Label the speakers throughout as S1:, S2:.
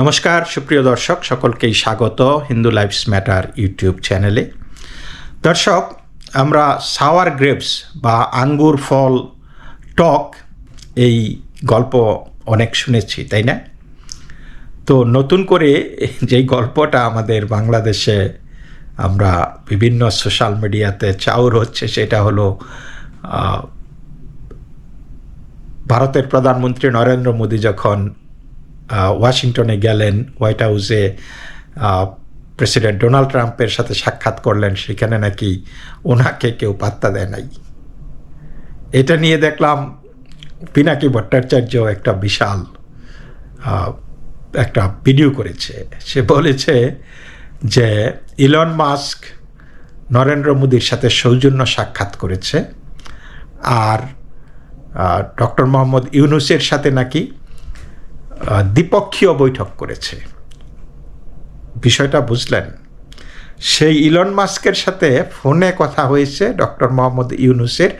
S1: নমস্কার, সুপ্রিয় দর্শক, সকলকেই স্বাগত হিন্দু লাইফস ম্যাটার ইউটিউব চ্যানেলে। দর্শক, আমরা সাওয়ার গ্রেপস বা আঙ্গুর ফল টক এই গল্প অনেক শুনেছি, তাই না? তো নতুন করে যেই গল্পটা আমাদের বাংলাদেশে আমরা বিভিন্ন সোশ্যাল মিডিয়াতে চাউর হচ্ছে, সেটা হলো ভারতের প্রধানমন্ত্রী নরেন্দ্র মোদী যখন ওয়াশিংটনে গেলেন, হোয়াইট হাউসে প্রেসিডেন্ট ডোনাল্ড ট্রাম্পের সাথে সাক্ষাৎ করলেন, সেখানে নাকি ওনাকে কেউ পাত্তা দেয় নাই। এটা নিয়ে দেখলাম পিনাকি ভট্টাচার্য একটা বিশাল একটা ভিডিও করেছে। সে বলেছে যে ইলন মাস্ক নরেন্দ্র মোদীর সাথে সৌজন্য সাক্ষাৎ করেছে, আর ডক্টর মোহাম্মদ ইউনুসের সাথে নাকি দ্বিপক্ষীয় বৈঠক করেছে। বিষয়টা বুঝলেন। সেই ইলন মাস্কের সাথে ফোনে কথা হয়েছে ডক্টর মোহাম্মদ ইউনুসের।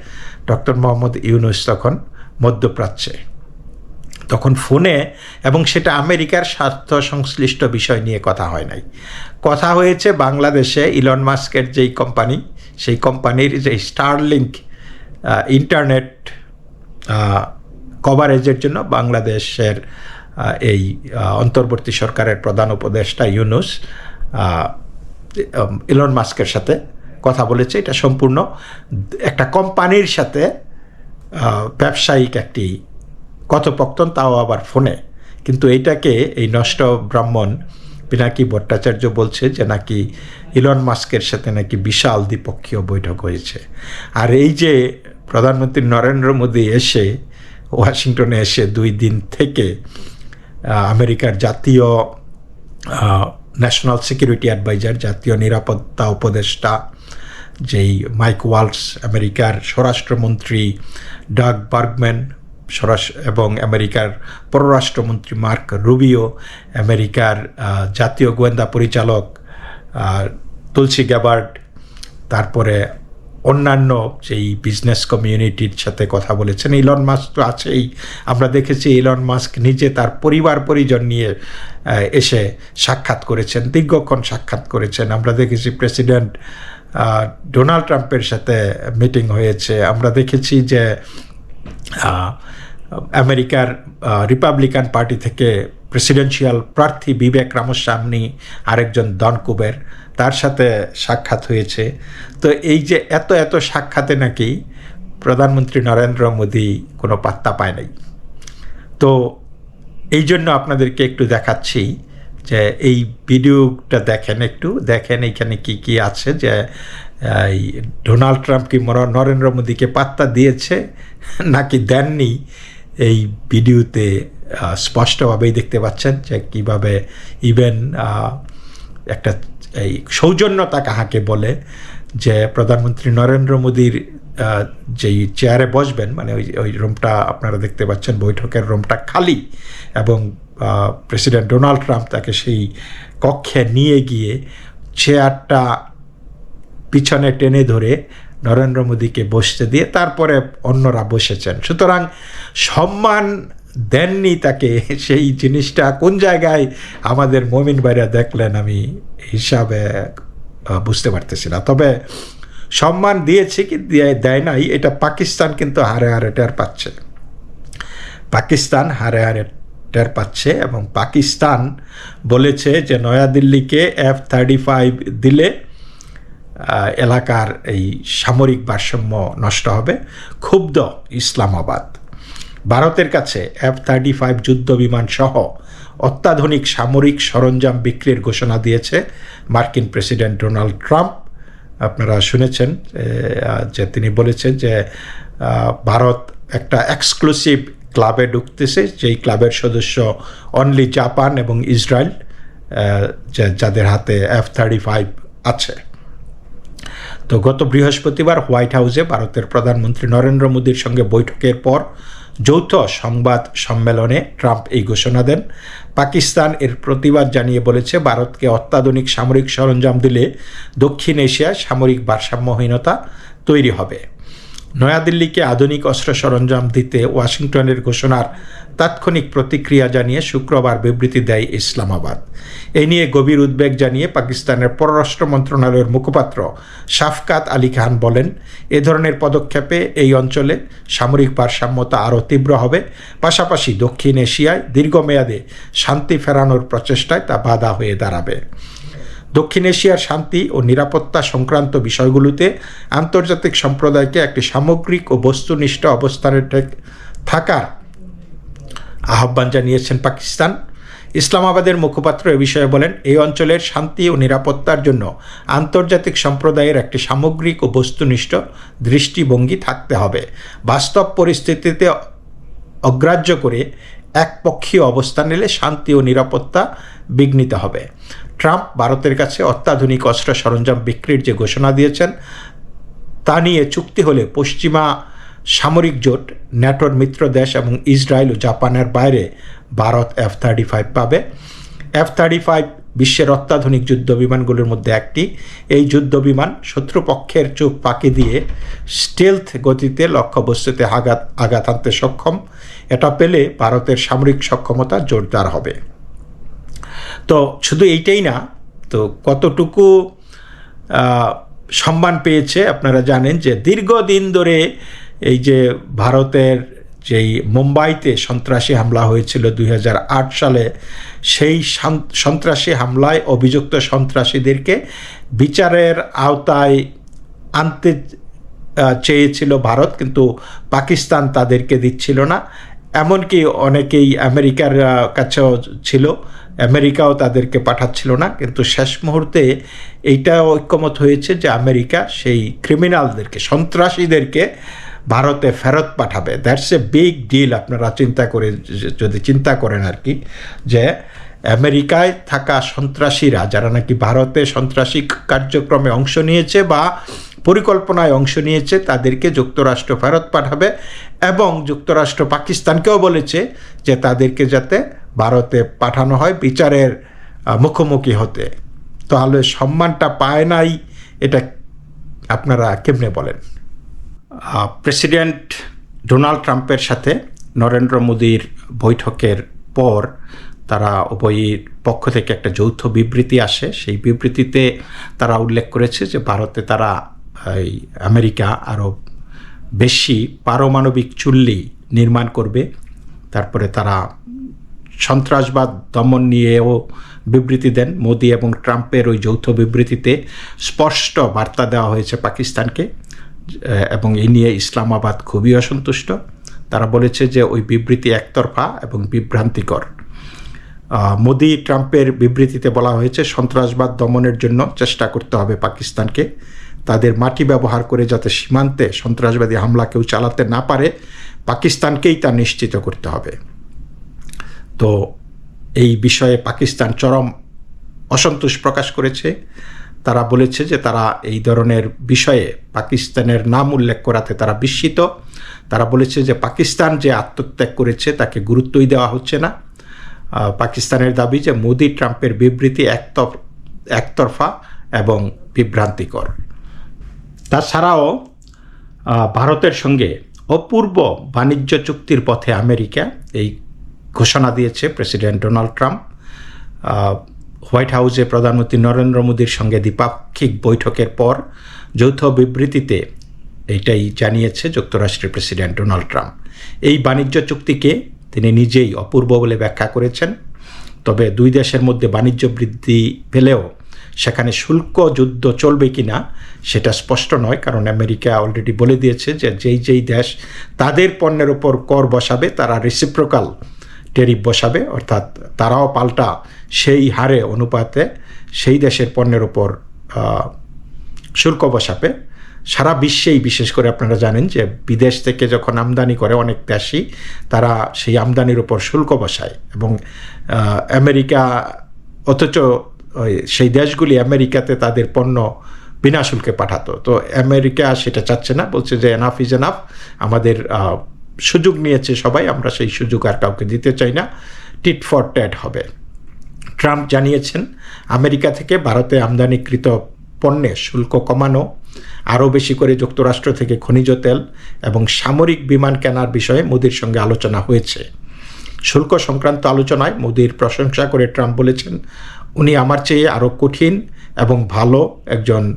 S1: ডক্টর মোহাম্মদ ইউনুস তখন মধ্যপ্রাচ্যে। তখন ফোনে এবং সেটা আমেরিকার স্বার্থ সংশ্লিষ্ট বিষয় নিয়ে কথা হয় নাই। কথা হয়েছে বাংলাদেশে ইলন মাস্কের যেই কোম্পানি সেই কোম্পানির যে স্টারলিংক ইন্টারনেট কভারেজের জন্য বাংলাদেশের এই অন্তর্বর্তী সরকারের প্রধান উপদেষ্টা ইউনুস ইলন মাস্কের সাথে কথা বলেছে। এটা সম্পূর্ণ একটা কোম্পানির সাথে ব্যবসায়িক একটি কথোপকথন, তাও আবার ফোনে। কিন্তু এইটাকে এই নষ্ট ব্রাহ্মণ পিনাকি ভট্টাচার্য বলছে যে নাকি ইলন মাস্কের সাথে নাকি বিশাল দ্বিপক্ষীয় বৈঠক হয়েছে। আর এই যে প্রধানমন্ত্রী নরেন্দ্র মোদী এসে ওয়াশিংটনে এসে দুই দিন থেকে আমেরিকার জাতীয় ন্যাশনাল সিকিউরিটি অ্যাডভাইজার জাতীয় নিরাপত্তা উপদেষ্টা, যেই মাইক ওয়ালস আমেরিকার স্বরাষ্ট্রমন্ত্রী ডাগ বার্গম্যান স্বরাষ্ট্র এবং আমেরিকার পররাষ্ট্রমন্ত্রী মার্ক রুবিও, আমেরিকার জাতীয় গোয়েন্দা পরিচালক তুলসী গ্যাবার্ড তারপরে অন্যান্য যেই বিজনেস কমিউনিটির সাথে কথা বলেছেন ইলন মাস্ক তো আছেই। আমরা দেখেছি ইলন মাস্ক নিজে তার পরিবার পরিজন নিয়ে এসে সাক্ষাৎ করেছেন, দীর্ঘক্ষণ সাক্ষাৎ করেছেন। আমরা দেখেছি প্রেসিডেন্ট ডোনাল্ড ট্রাম্পের সাথে মিটিং হয়েছে। আমরা দেখেছি যে আমেরিকার রিপাবলিকান পার্টি থেকে প্রেসিডেন্সিয়াল প্রার্থী বিবেক রামস্বামী, আরেকজন ডন কুবের তার সাথে সাক্ষাৎ হয়েছে। তো এই যে এত এত সাক্ষাতে নাকি প্রধানমন্ত্রী নরেন্দ্র মোদী কোনো পাত্তা পায় নাই। তো এই জন্য আপনাদেরকে একটু দেখাচ্ছি যে এই ভিডিওটা দেখেন একটু। দেখেন এইখানে কি কি আছে যে এই ডোনাল্ড ট্রাম্প কি নরেন্দ্র মোদীকে পাত্তা দিয়েছে নাকি দেননি? এই ভিডিওতে স্পষ্টভাবেই দেখতে পাচ্ছেন যে কীভাবে ইভেন একটা এই সৌজন্যতা কাহাকে বলে, যে প্রধানমন্ত্রী নরেন্দ্র মোদীর যেই চেয়ারে বসবেন মানে ওই ওই রুমটা আপনারা দেখতে পাচ্ছেন, বৈঠকের রুমটা খালি এবং প্রেসিডেন্ট ডোনাল্ড ট্রাম্প তাকে সেই কক্ষে নিয়ে গিয়ে চেয়ারটা পিছনে টেনে ধরে নরেন্দ্র মোদীকে বসতে দিয়ে তারপরে অন্যরা বসেছেন। সুতরাং সম্মান দেননি তাকে। সেই জিনিসটা কোন জায়গায় আমাদের মমিন ভাইরা দেখলেন আমি হিসাবে বুঝতে পারতেছি না। তবে সম্মান দিয়েছে কি দেয় নাই, এটা পাকিস্তান কিন্তু হারে হারে টের পাচ্ছে। পাকিস্তান হারে হারে টের পাচ্ছে এবং পাকিস্তান বলেছে যে নয়াদিল্লিকে এফ থার্টি ফাইভ দিলে এলাকার এই সামরিক ভারসাম্য নষ্ট হবে। ক্ষুব্ধ ইসলামাবাদ। ভারতের কাছে এফ থার্টি ফাইভ যুদ্ধ বিমান সহ অত্যাধুনিক সামরিক সরঞ্জাম বিক্রির ঘোষণা দিয়েছে মার্কিন প্রেসিডেন্ট ডোনাল্ড ট্রাম্প। আপনারা শুনেছেন যে তিনি বলেছেন যে ভারত একটা এক্সক্লুসিভ ক্লাবে ঢুকতেছে, যেই ক্লাবের সদস্য অনলি জাপান এবং ইসরায়েল যাদের হাতে এফ থার্টি ফাইভ আছে। তো গত বৃহস্পতিবার হোয়াইট হাউসে ভারতের প্রধানমন্ত্রী নরেন্দ্র মোদীর সঙ্গে বৈঠকের পর যৌথ সংবাদ সম্মেলনে ট্রাম্প এই ঘোষণা দেন। পাকিস্তান এর প্রতিবাদ জানিয়ে বলেছে, ভারতকে অত্যাধুনিক সামরিক সরঞ্জাম দিলে দক্ষিণ এশিয়ায় সামরিক ভারসাম্যহীনতা তৈরি হবে। নয়াদিল্লিকে আধুনিক অস্ত্র সরঞ্জাম দিতে ওয়াশিংটনের ঘোষণার তাৎক্ষণিক প্রতিক্রিয়া জানিয়ে শুক্রবার বিবৃতি দেয় ইসলামাবাদ। এই নিয়ে গভীর উদ্বেগ জানিয়ে পাকিস্তানের পররাষ্ট্র মন্ত্রণালয়ের মুখপাত্র শাফকাত আলী খান বলেন, এ ধরনের পদক্ষেপে এই অঞ্চলে সামরিক ভারসাম্যতা আরও তীব্র হবে, পাশাপাশি দক্ষিণ এশিয়ায় দীর্ঘমেয়াদে শান্তি ফেরানোর প্রচেষ্টায় তা বাধা হয়ে দাঁড়াবে। দক্ষিণ এশিয়ার শান্তি ও নিরাপত্তা সংক্রান্ত বিষয়গুলোতে আন্তর্জাতিক সম্প্রদায়কে একটি সামগ্রিক ও বস্তুনিষ্ঠ অবস্থানে থাকার আহ্বান জানিয়েছেন পাকিস্তান। ইসলামাবাদের মুখপাত্র এ বিষয়ে বলেন, এই অঞ্চলের শান্তি ও নিরাপত্তার জন্য আন্তর্জাতিক সম্প্রদায়ের একটি সামগ্রিক ও বস্তুনিষ্ঠ দৃষ্টিভঙ্গি থাকতে হবে। বাস্তব পরিস্থিতিতে অগ্রাহ্য করে একপক্ষীয় অবস্থান নিলে শান্তি ও নিরাপত্তা বিঘ্নিত হবে। ট্রাম্প ভারতের কাছে অত্যাধুনিক অস্ত্র সরঞ্জাম বিক্রির যে ঘোষণা দিয়েছেন, তা নিয়ে চুক্তি হলে পশ্চিমা সামরিক জোট, ন্যাটোর মিত্র দেশ এবং ইসরায়েল ও জাপানের বাইরে ভারত এফ থার্টি ফাইভ পাবে। এফ থার্টি ফাইভ বিশ্বের অত্যাধুনিক যুদ্ধ বিমানগুলোর মধ্যে একটি। এই যুদ্ধ বিমান শত্রুপক্ষের চোখ ফাঁকি দিয়ে স্টেলথ গতিতে লক্ষ্যবস্তুতে আঘাত আঘাত আনতে সক্ষম। এটা পেলে ভারতের সামরিক সক্ষমতা জোরদার হবে। তো শুধু এইটাই না, তো কতটুকু সম্মান পেয়েছে আপনারা জানেন যে দীর্ঘদিন ধরে এই যে ভারতের যেই মুম্বাইতে সন্ত্রাসী হামলা হয়েছিল দুই হাজার আট সালে, সেই সন্ত্রাসী হামলায় অভিযুক্ত সন্ত্রাসীদেরকে বিচারের আওতায় আনতে চেয়েছিল ভারত, কিন্তু পাকিস্তান তাদেরকে দিচ্ছিল না। এমনকি অনেকেই আমেরিকার কাছেও ছিল। আমেরিকাও তাদেরকে পাঠাচ্ছিল না, কিন্তু শেষ মুহূর্তে এইটা ঐক্যমত হয়েছে যে আমেরিকা সেই ক্রিমিনালদেরকে, সন্ত্রাসীদেরকে ভারতে ফেরত পাঠাবে। দ্যাটস এ বিগ ডিল আপনারা চিন্তা করে, যদি চিন্তা করেন আর কি, যে আমেরিকায় থাকা সন্ত্রাসীরা যারা নাকি ভারতে সন্ত্রাসী কার্যক্রমে অংশ নিয়েছে বা পরিকল্পনায় অংশ নিয়েছে, তাদেরকে যুক্তরাষ্ট্র ফেরত পাঠাবে এবং যুক্তরাষ্ট্র পাকিস্তানকেও বলেছে যে তাদেরকে যাতে ভারতে পাঠানো হয় বিচারের মুখোমুখি হতে। তাহলে সম্মানটা পায় নাই, এটা আপনারা কেমনে বলেন? প্রেসিডেন্ট ডোনাল্ড ট্রাম্পের সাথে নরেন্দ্র মোদীর বৈঠকের পর তারা উভয়ের পক্ষ থেকে একটা যৌথ বিবৃতি আসে। সেই বিবৃতিতে তারা উল্লেখ করেছে যে ভারতে তারা, এই আমেরিকা আরও বেশি পারমাণবিক চুল্লি নির্মাণ করবে। তারপরে তারা সন্ত্রাসবাদ দমন নিয়েও বিবৃতি দেন মোদি এবং ট্রাম্পের ওই যৌথ বিবৃতিতে স্পষ্ট বার্তা দেওয়া হয়েছে পাকিস্তানকে এবং এই নিয়ে ইসলামাবাদ খুবই অসন্তুষ্ট। তারা বলেছে যে ওই বিবৃতি একতরফা এবং বিভ্রান্তিকর। মোদি ট্রাম্পের বিবৃতিতে বলা হয়েছে, সন্ত্রাসবাদ দমনের জন্য চেষ্টা করতে হবে পাকিস্তানকে। তাদের মাটি ব্যবহার করে যাতে সীমান্তে সন্ত্রাসবাদী হামলা কেউ চালাতে না পারে, পাকিস্তানকেই তা নিশ্চিত করতে হবে। তো এই বিষয়ে পাকিস্তান চরম অসন্তোষ প্রকাশ করেছে। তারা বলেছে যে তারা এই ধরনের বিষয়ে পাকিস্তানের নাম উল্লেখ করাতে তারা বিস্মিত। তারা বলেছে যে পাকিস্তান যে আত্মত্যাগ করেছে তাকে গুরুত্বই দেওয়া হচ্ছে না। পাকিস্তানের দাবি যে মোদি ট্রাম্পের বিবৃতি একতর, একতরফা এবং বিভ্রান্তিকর। তাছাড়াও ভারতের সঙ্গে অপূর্ব বাণিজ্য চুক্তির পথে আমেরিকা এই ঘোষণা দিয়েছে প্রেসিডেন্ট ডোনাল্ড ট্রাম্প। হোয়াইট হাউসে প্রধানমন্ত্রী নরেন্দ্র মোদীর সঙ্গে দ্বিপাক্ষিক বৈঠকের পর যৌথ বিবৃতিতে এটাই জানিয়েছে যুক্তরাষ্ট্রের প্রেসিডেন্ট ডোনাল্ড ট্রাম্প। এই বাণিজ্য চুক্তিকে তিনি নিজেই অপূর্ব বলে ব্যাখ্যা করেছেন। তবে দুই দেশের মধ্যে বাণিজ্য বৃদ্ধি পেলেও সেখানে শুল্ক যুদ্ধ চলবে কি না সেটা স্পষ্ট নয়, কারণ আমেরিকা অলরেডি বলে দিয়েছে যে যেই যেই দেশ তাদের পণ্যের ওপর কর বসাবে, তারা রেসিপ্রোকাল টেরিফ বসাবে, অর্থাৎ তারাও পাল্টা সেই হারে অনুপাতে সেই দেশের পণ্যের ওপর শুল্ক বসাবে। সারা বিশ্বেই বিশেষ করে আপনারা জানেন যে বিদেশ থেকে যখন আমদানি করে অনেক দেশই তারা সেই আমদানির উপর শুল্ক বসায় এবং আমেরিকা অথচ সেই দেশগুলি আমেরিকাতে তাদের পণ্য বিনা শুল্কে পাঠাতো। তো আমেরিকা সেটা চাচ্ছে না, বলছে যে এনাফ ইজ এনাফ আমাদের সুযোগ নিয়েছে সবাই, আমরা সেই সুযোগ আর কাউকে দিতে চাই না। টিট ফর ট্যাট হবে। ট্রাম্প জানিয়েছেন, আমেরিকা থেকে ভারতে আমদানিকৃত পণ্যে শুল্ক কমানো, আরও বেশি করে যুক্তরাষ্ট্র থেকে খনিজ তেল এবং সামরিক বিমান কেনার বিষয়ে মোদির সঙ্গে আলোচনা হয়েছে। শুল্ক সংক্রান্ত আলোচনায় মোদির প্রশংসা করে ট্রাম্প বলেছেন, উনি আমার চেয়ে আরও কঠিন এবং ভালো একজন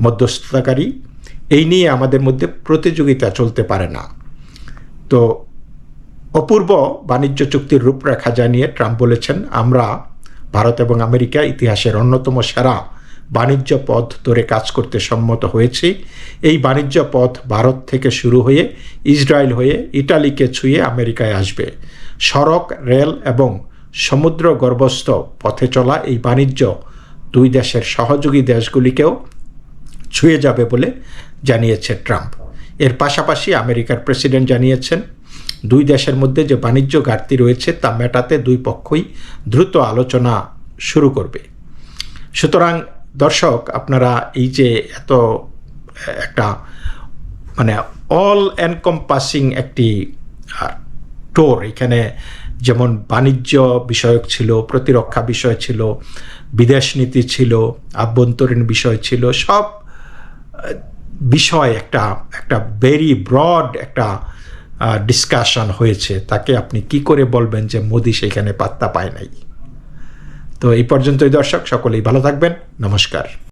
S1: মধ্যস্থতাকারী। এই নিয়ে আমাদের মধ্যে প্রতিযোগিতা চলতে পারে না। তো অপূর্ব বাণিজ্য চুক্তির রূপরেখা জানিয়ে ট্রাম্প বলেছেন, আমরা ভারত এবং আমেরিকা ইতিহাসের অন্যতম সেরা বাণিজ্য পথ ধরে কাজ করতে সম্মত হয়েছি। এই বাণিজ্য পথ ভারত থেকে শুরু হয়ে ইসরায়েল হয়ে ইটালিকে ছুঁয়ে আমেরিকায় আসবে। সড়ক, রেল এবং সমুদ্র গর্ভস্থ পথে চলা এই বাণিজ্য দুই দেশের সহযোগী দেশগুলিকেও ছুঁয়ে যাবে বলে জানিয়েছে ট্রাম্প। এর পাশাপাশি আমেরিকার প্রেসিডেন্ট জানিয়েছেন, দুই দেশের মধ্যে যে বাণিজ্য ঘাটতি রয়েছে তা মেটাতে দুই পক্ষই দ্রুত আলোচনা শুরু করবে। সুতরাং দর্শক, আপনারা এই যে এত, একটা মানে অল এনকম্পাসিং একটি টোর এখানে যেমন বাণিজ্য বিষয়ক ছিল, প্রতিরক্ষা বিষয় ছিল, বিদেশ নীতি ছিল, আভ্যন্তরীণ বিষয় ছিল, সব বিষয়, একটা একটা ভেরি ব্রড একটা ডিসকাশন হয়েছে। তাকে আপনি কি করে বলবেন যে মোদি সেখানে পাত্তা পায় নাই? তো এই পর্যন্তই দর্শক, সকলেই ভালো থাকবেন। নমস্কার।